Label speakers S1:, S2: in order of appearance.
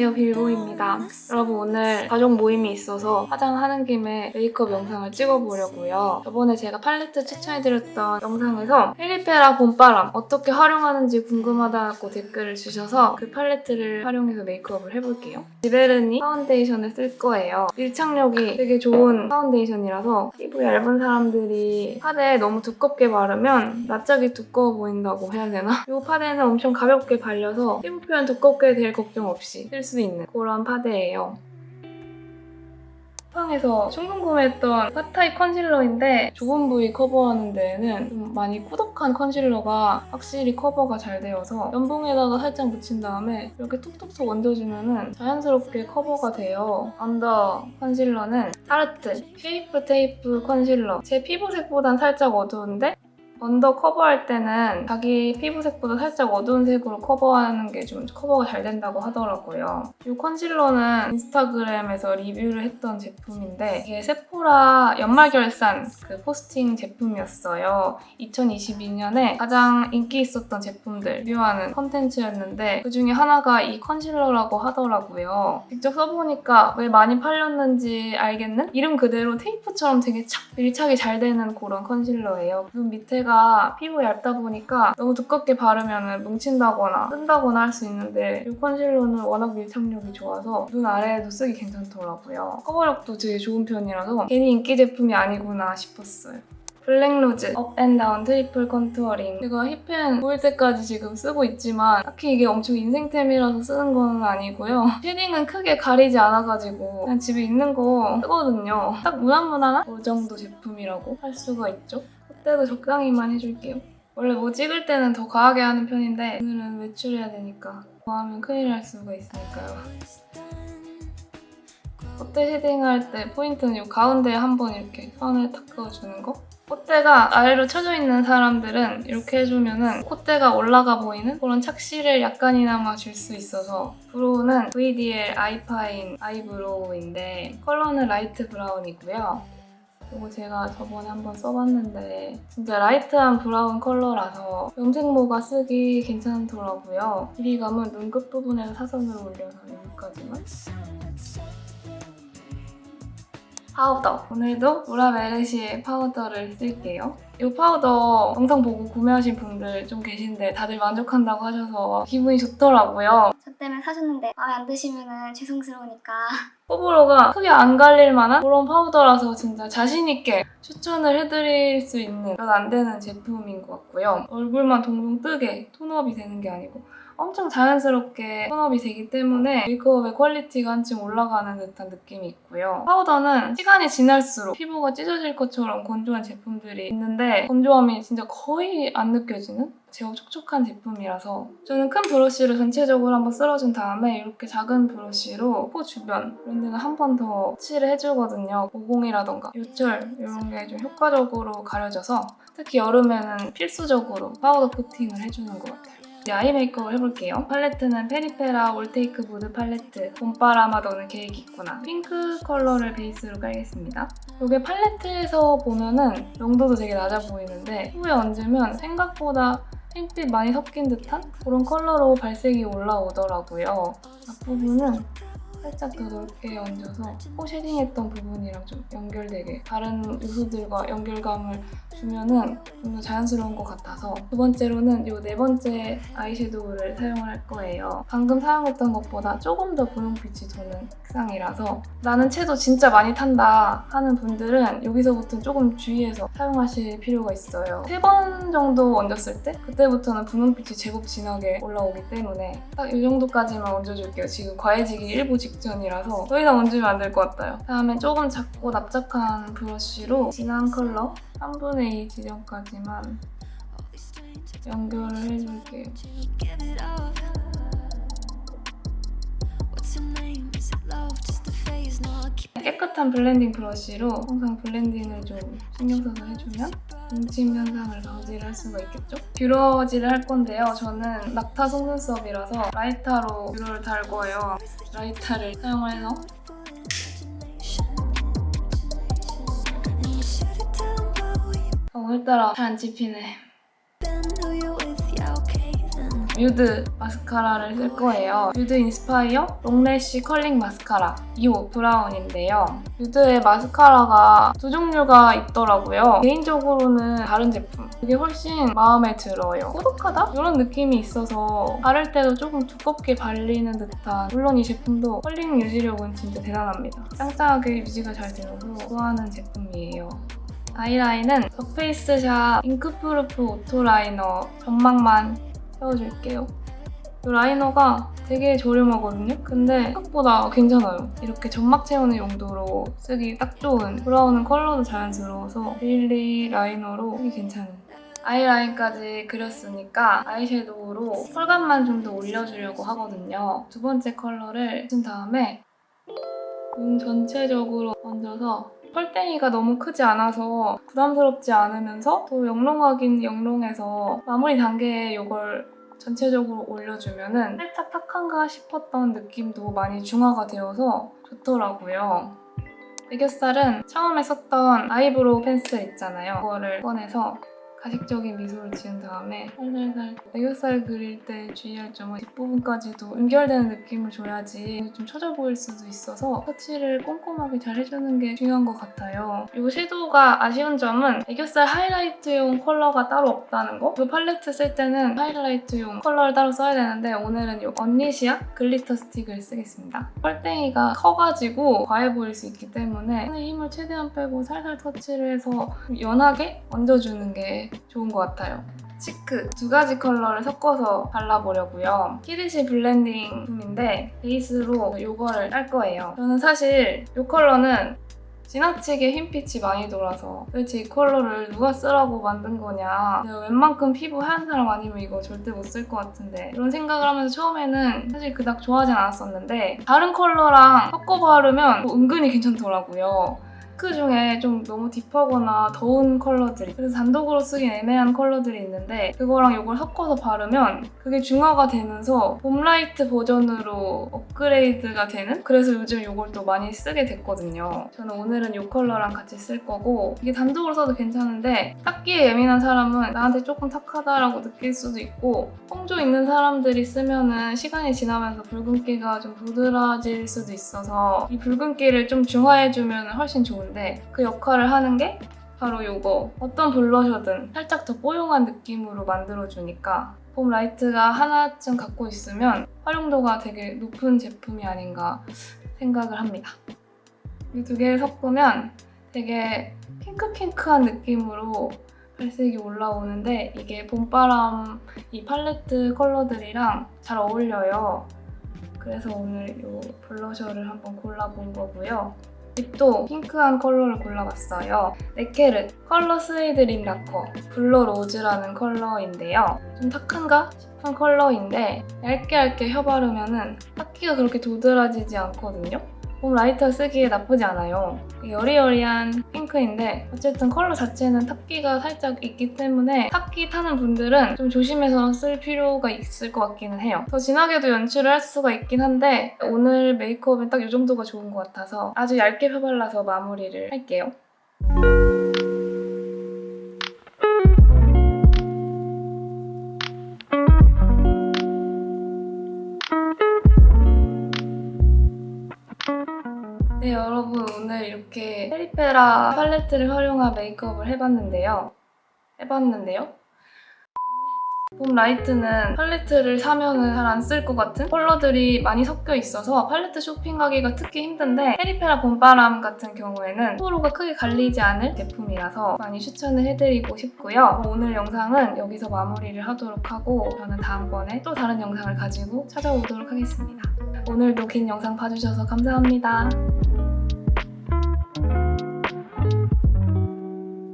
S1: 안녕하세요 빌보입니다. 여러분 오늘 가족 모임이 있어서 화장하는 김에 메이크업 영상을 찍어보려고요. 저번에 제가 팔레트 추천해드렸던 영상에서 페리페라 봄바람 어떻게 활용하는지 궁금하다고 댓글을 주셔서 그 팔레트를 활용해서 메이크업을 해볼게요. 지베르니 파운데이션을 쓸 거예요. 밀착력이 되게 좋은 파운데이션이라서 피부 얇은 사람들이 파데에 너무 두껍게 바르면 낯짝이 두꺼워 보인다고 해야 되나? 이 파데는 엄청 가볍게 발려서 피부 표현 두껍게 될 걱정 없이 쓸수 있는 그런 파데예요. 쿠팡에서 충동 구매했던 파타입 컨실러인데 좁은 부위 커버하는 데에는 좀 많이 꾸덕한 컨실러가 확실히 커버가 잘 되어서 면봉에다가 살짝 묻힌 다음에 이렇게 톡톡톡 얹어주면 자연스럽게 커버가 돼요. 언더 컨실러는 타르트 쉐이프 테이프 컨실러 제 피부색보단 살짝 어두운데 언더 커버할 때는 자기 피부색보다 살짝 어두운 색으로 커버하는 게 좀 커버가 잘 된다고 하더라고요. 이 컨실러는 인스타그램에서 리뷰를 했던 제품인데 이게 세포라 연말 결산 그 포스팅 제품이었어요. 2022년에 가장 인기 있었던 제품들 리뷰하는 컨텐츠였는데 그 중에 하나가 이 컨실러라고 하더라고요. 직접 써보니까 왜 많이 팔렸는지 알겠는? 이름 그대로 테이프처럼 되게 착 밀착이 잘 되는 그런 컨실러예요. 눈 밑에가 피부 얇다 보니까 너무 두껍게 바르면 뭉친다거나 뜬다거나 할 수 있는데 이 컨실러는 워낙 밀착력이 좋아서 눈 아래에도 쓰기 괜찮더라고요. 커버력도 되게 좋은 편이라서 괜히 인기 제품이 아니구나 싶었어요. 블랙로즈 업앤다운 트리플 컨투어링 제가 힙펜 보일 때까지 지금 쓰고 있지만 딱히 이게 엄청 인생템이라서 쓰는 건 아니고요 쉐딩은 크게 가리지 않아가지고 그냥 집에 있는 거 쓰거든요 딱 무난무난한 그 정도 제품이라고 할 수가 있죠 그때도 적당히만 해줄게요. 원래 뭐 찍을 때는 더 과하게 하는 편인데 오늘은 외출해야 되니까 더하면 큰일 날 수가 있으니까요. 콧대 쉐딩할 때 포인트는 이 가운데에 한 번 이렇게 선을 탁 그어주는 거? 콧대가 아래로 쳐져 있는 사람들은 이렇게 해주면은 콧대가 올라가 보이는 그런 착시를 약간이나마 줄 수 있어서 브로우는 VDL 아이파인 아이브로우인데 컬러는 라이트 브라운이고요. 이거 제가 저번에 한번 써봤는데 진짜 라이트한 브라운 컬러라서 염색모가 쓰기 괜찮더라고요. 길이감은 눈 끝부분에서 사선으로 올려서 여기까지만. 파우더. 오늘도 우라메르시의 파우더를 쓸게요. 이 파우더 영상 보고 구매하신 분들 좀 계신데 다들 만족한다고 하셔서 기분이 좋더라고요.
S2: 저 때문에 사셨는데 마음에 안 드시면 죄송스러우니까
S1: 호불호가 크게 안 갈릴 만한 그런 파우더라서 진짜 자신있게 추천을 해드릴 수 있는 몇 안 되는 제품인 것 같고요. 얼굴만 동동 뜨게 톤업이 되는 게 아니고 엄청 자연스럽게 톤업이 되기 때문에 메이크업의 퀄리티가 한층 올라가는 듯한 느낌이 있고요. 파우더는 시간이 지날수록 피부가 찢어질 것처럼 건조한 제품들이 있는데 건조함이 진짜 거의 안 느껴지는 제법 촉촉한 제품이라서 저는 큰 브러쉬로 전체적으로 한번 쓸어준 다음에 이렇게 작은 브러쉬로 코 주변 이런 데는 한 번 더 칠을 해주거든요. 모공이라던가 요철 이런 게 좀 효과적으로 가려져서 특히 여름에는 필수적으로 파우더 코팅을 해주는 것 같아요. 이제 아이 메이크업을 해볼게요. 팔레트는 페리페라 올테이크 무드 팔레트 봄바람아 너는 계획이 있구나 핑크 컬러를 베이스로 깔겠습니다. 이게 팔레트에서 보면은 명도도 되게 낮아 보이는데 후에 얹으면 생각보다 핑빛 많이 섞인 듯한 그런 컬러로 발색이 올라오더라고요. 앞부분은 살짝 더 넓게 얹어서 코 쉐딩했던 부분이랑 좀 연결되게 다른 요소들과 연결감을 주면은 좀 더 자연스러운 것 같아서 두 번째로는 이 네 번째 아이섀도우를 사용할 거예요. 방금 사용했던 것보다 조금 더 분홍빛이 도는 색상이라서 나는 채도 진짜 많이 탄다 하는 분들은 여기서부터 조금 주의해서 사용하실 필요가 있어요. 세 번 정도 얹었을 때 그때부터는 분홍빛이 제법 진하게 올라오기 때문에 딱 이 정도까지만 얹어줄게요. 지금 과해지기 일부 직전이라서 더 이상 얹으면 안 될 것 같아요. 다음에 조금 작고 납작한 브러쉬로 진한 컬러 3분의 2 지점까지만 연결을 해줄게요. 깨끗한 블렌딩 브러쉬로 항상 블렌딩을 좀 신경 써서 해주면 뭉침 현상을 방지를 할 수가 있겠죠? 뷰러질을 할 건데요. 저는 낙타 속눈썹이라서 라이터로 뷰러를 달 거예요. 라이터를 사용해서 어, 오늘따라 잘안 찝히네. 뮤드 마스카라를 쓸 거예요. 뮤드 인스파이어 롱래쉬 컬링 마스카라 2호 브라운인데요. 뮤드의 마스카라가 두 종류가 있더라고요. 개인적으로는 다른 제품. 이게 훨씬 마음에 들어요. 꾸덕하다? 이런 느낌이 있어서 바를 때도 조금 두껍게 발리는 듯한 물론 이 제품도 컬링 유지력은 진짜 대단합니다. 짱짱하게 유지가 잘 되어서 좋아하는 제품이에요. 아이라인은 더페이스샵 잉크프루프 오토 라이너 점막만 채워줄게요. 이 라이너가 되게 저렴하거든요? 근데 생각보다 괜찮아요. 이렇게 점막 채우는 용도로 쓰기 딱 좋은 브라운은 컬러도 자연스러워서 데일리 라이너로 괜찮은 아이라인까지 그렸으니까 아이섀도우로 펄감만 좀 더 올려주려고 하거든요. 두 번째 컬러를 쓴 다음에 눈 전체적으로 얹어서 펄땡이가 너무 크지 않아서 부담스럽지 않으면서 또 영롱하긴 영롱해서 마무리 단계에 이걸 전체적으로 올려주면은 살짝 탁한가 싶었던 느낌도 많이 중화가 되어서 좋더라고요. 애교살은 처음에 썼던 아이브로우 펜슬 있잖아요. 그거를 꺼내서 가식적인 미소를 지은 다음에 살살살 애교살 그릴 때 주의할 점은 뒷부분까지도 연결되는 느낌을 줘야지 좀 처져 보일 수도 있어서 터치를 꼼꼼하게 잘 해주는 게 중요한 것 같아요. 이 섀도우가 아쉬운 점은 애교살 하이라이트용 컬러가 따로 없다는 거. 이 팔레트 쓸 때는 하이라이트용 컬러를 따로 써야 되는데 오늘은 이 언니시아 글리터 스틱을 쓰겠습니다. 펄땡이가 커가지고 과해 보일 수 있기 때문에 손에 힘을 최대한 빼고 살살 터치를 해서 연하게 얹어주는 게 좋은 것 같아요. 치크 두 가지 컬러를 섞어서 발라보려고요. 키르시 블렌딩 품인데 베이스로 이거를 딸 거예요. 저는 사실 이 컬러는 지나치게 흰빛이 많이 돌아서 도대체 이 컬러를 누가 쓰라고 만든 거냐 웬만큼 피부 하얀 사람 아니면 이거 절대 못 쓸 것 같은데 이런 생각을 하면서 처음에는 사실 그닥 좋아하진 않았었는데 다른 컬러랑 섞어 바르면 뭐 은근히 괜찮더라고요. 핑크 중에 좀 너무 딥하거나 더운 컬러들이 그래서 단독으로 쓰긴 애매한 컬러들이 있는데 그거랑 이걸 섞어서 바르면 그게 중화가 되면서 봄라이트 버전으로 업그레이드가 되는? 그래서 요즘 이걸 또 많이 쓰게 됐거든요. 저는 오늘은 이 컬러랑 같이 쓸 거고 이게 단독으로 써도 괜찮은데 닦기에 예민한 사람은 나한테 조금 탁하다라고 느낄 수도 있고 홍조 있는 사람들이 쓰면은 시간이 지나면서 붉은기가 좀 도드라질 수도 있어서 이 붉은기를 좀 중화해주면 훨씬 좋은 데 그 역할을 하는 게 바로 이거 어떤 블러셔든 살짝 더 뽀용한 느낌으로 만들어주니까 봄 라이트가 하나쯤 갖고 있으면 활용도가 되게 높은 제품이 아닌가 생각을 합니다. 이 두 개를 섞으면 되게 핑크핑크한 느낌으로 발색이 올라오는데 이게 봄바람 이 팔레트 컬러들이랑 잘 어울려요. 그래서 오늘 이 블러셔를 한번 골라본 거고요. 립도 핑크한 컬러를 골라봤어요. 네케르 컬러 스웨이드 립 라커 블러 로즈라는 컬러인데요. 좀 탁한가 싶은 컬러인데 얇게 얇게 혀 바르면 은 탁기가 그렇게 도드라지지 않거든요. 봄 라이터 쓰기에 나쁘지 않아요. 여리여리한 핑크인데 어쨌든 컬러 자체는 탁기가 살짝 있기 때문에 탁기 타는 분들은 좀 조심해서 쓸 필요가 있을 것 같기는 해요. 더 진하게도 연출을 할 수가 있긴 한데 오늘 메이크업은 딱 이 정도가 좋은 것 같아서 아주 얇게 펴발라서 마무리를 할게요. 네 여러분 오늘 이렇게 페리페라 팔레트를 활용한 메이크업을 해봤는데요. 해봤는데요. 봄 라이트는 팔레트를 사면은 잘 안 쓸 것 같은 컬러들이 많이 섞여 있어서 팔레트 쇼핑하기가 특히 힘든데 페리페라 봄바람 같은 경우에는 호로가 크게 갈리지 않을 제품이라서 많이 추천을 해드리고 싶고요. 오늘 영상은 여기서 마무리를 하도록 하고 저는 다음번에 또 다른 영상을 가지고 찾아오도록 하겠습니다. 오늘도 긴 영상 봐주셔서 감사합니다.